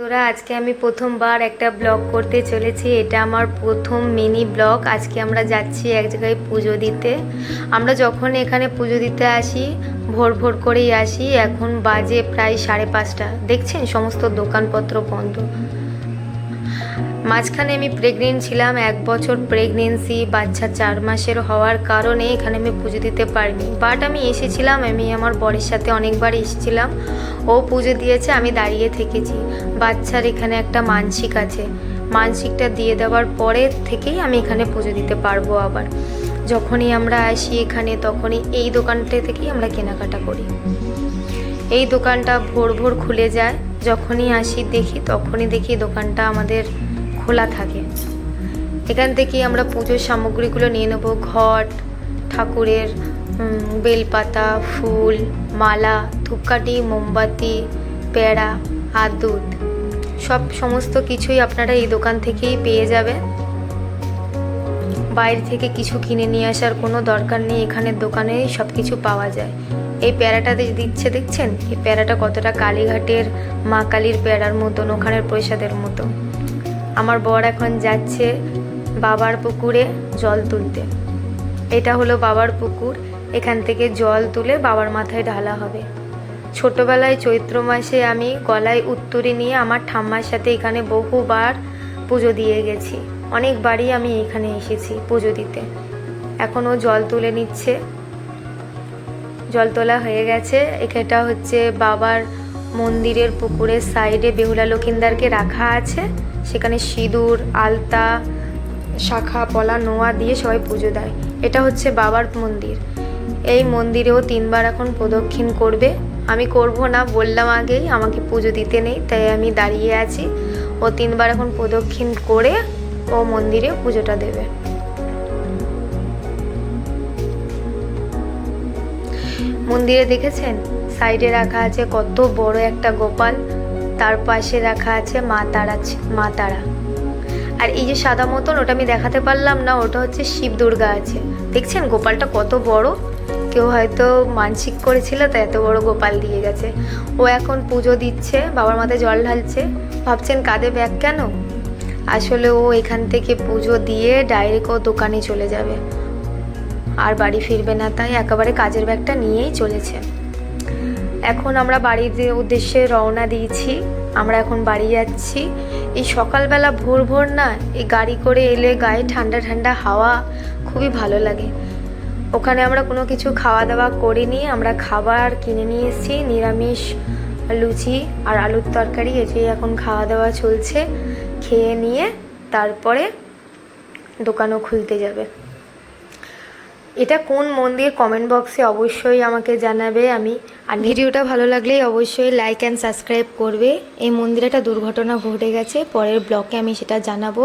বন্ধুরা, আজকে আমি প্রথমবার একটা ব্লগ করতে চলেছি। এটা আমার প্রথম মিনি ব্লগ। আজকে আমরা যাচ্ছি এক জায়গায় পুজো দিতে। আমরা যখন এখানে পুজো দিতে আসি, ভোর ভোর করেই আসি, এখন বাজে প্রায় সাড়ে পাঁচটা। দেখছেন সমস্ত দোকানপত্র বন্ধ। মাঝখানে আমি প্রেগনেন্ট ছিলাম, এক বছর প্রেগনেন্সি বাচ্চা চার মাসের হওয়ার কারণে এখানে আমি পুজো দিতে পারিনি। বাট আমি এসেছিলাম, আমি আমার বরের সাথে অনেকবার এসেছিলাম। ও পুজো দিয়েছে, আমি দাঁড়িয়ে থেকেছি। বাচ্চার এখানে একটা মানসিক আছে। মানসিকটা দিয়ে দেওয়ার পরে থেকেই আমি এখানে পুজো দিতে পারব আবার। যখনই আমরা আসি এখানে, তখনই এই দোকানটা থেকেই আমরা কেনাকাটা করি। এই দোকানটা ভোর ভোর খুলে যায়। যখনই আসি দেখি, তখনই দেখি দোকানটা আমাদের খোলা থাকে। এখান থেকে আমরা পুজোর সামগ্রীগুলো নিয়ে নেব। ঘট, ঠাকুরের বেলপাতা, ফুল, মালা, ধূপকাঠি, মোমবাতি, পেড়া আর দুধ সব সমস্ত কিছুই আপনারা এই দোকান থেকেই পেয়ে যাবেন। বাইরে থেকে কিছু কিনে নিয়ে আসার কোনো দরকার নেই। এখানের দোকানে সব কিছু পাওয়া যায়। এই প্যারাটা দিচ্ছে, দেখছেন? এই প্যারাটা কতটা কালীঘাটের মা কালীর প্যারার মতন, ওখানের প্রসাদের মতো আমার বর এখন যাচ্ছে বাবার পুকুরে জল তুলতে। এটা হলো বাবার পুকুর। এখান থেকে জল তুলে বাবার মাথায় ঢালা হবে। ছোটবেলায় চৈত্র মাসে আমি গলায় উত্তরি নিয়ে আমার ঠাম্মার সাথে এখানে বহুবার পুজো দিয়ে গেছি। অনেকবারই আমি এখানে এসেছি পুজো দিতে। এখনও জল তুলে নিচ্ছে। জল তোলা হয়ে গেছে। এটা হচ্ছে বাবার মন্দিরের পুকুরের সাইডে বেহুলা লক্ষিন্দারকে রাখা আছে। সেখানে সিঁদুর, আলতা, শাখা, পলা, নোয়া দিয়ে সবাই পুজো দেয়। এটা হচ্ছে বাবার মন্দির। এই মন্দিরেও তিনবার এখন প্রদক্ষিণ করবে। আমি করব না, বললাম আগেই, আমাকে পুজো দিতে নেই, তাই আমি দাঁড়িয়ে আছি। ও তিনবার এখন প্রদক্ষিণ করে ও মন্দিরে পুজোটা দেবে। মন্দিরে দেখেছেন? সাইডে রাখা আছে কত বড় একটা গোপাল, তার পাশে রাখা আছে মা তারা মা তারা। আর এই যে সাদা মতন, ওটা আমি দেখাতে পারলাম না, ওটা হচ্ছে শিব দুর্গা আছে। দেখছেন গোপালটা কত বড়? কেউ হয়তো মানসিক করেছিল তো এত বড় গোপাল দিয়ে গেছে। ও এখন পুজো দিচ্ছে, বাবার মাথায় জল ঢালছে। ভাবছেন কাঁধে ব্যাগ কেন? আসলে ও এখান থেকে পুজো দিয়ে ডাইরেক্ট ও দোকানে চলে যাবে। আর বাড়ি ফিরবে না, তাই একেবারে কাজের ব্যাগটা নিয়েই চলেছে। এখন আমরা বাড়ির উদ্দেশ্যে রওনা দিয়েছি, আমরা এখন বাড়ি যাচ্ছি। এই সকালবেলা ভোর ভোর না, এই গাড়ি করে এলে গায়ে ঠান্ডা ঠান্ডা হাওয়া খুবই ভালো লাগে। ওখানে আমরা কোনো কিছু খাওয়া দাওয়া করিনি, আমরা খাবার কিনে নিয়ে এসেছি নিরামিষ, লুচি আর আলুর তরকারি এটাই এখন খাওয়া দাওয়া চলছে। খেয়ে নিয়ে তারপরে দোকানও খুলতে যাবে। এটা কোন মন্দির? কমেন্ট বক্সে অবশ্যই আমাকে জানাবে, আমি আর ভিডিওটা ভালো লাগলে অবশ্যই লাইক অ্যান্ড সাবস্ক্রাইব করবে। এই মন্দিরে একটা দুর্ঘটনা ঘটে গেছে, পরের ব্লকে আমি সেটা জানাব।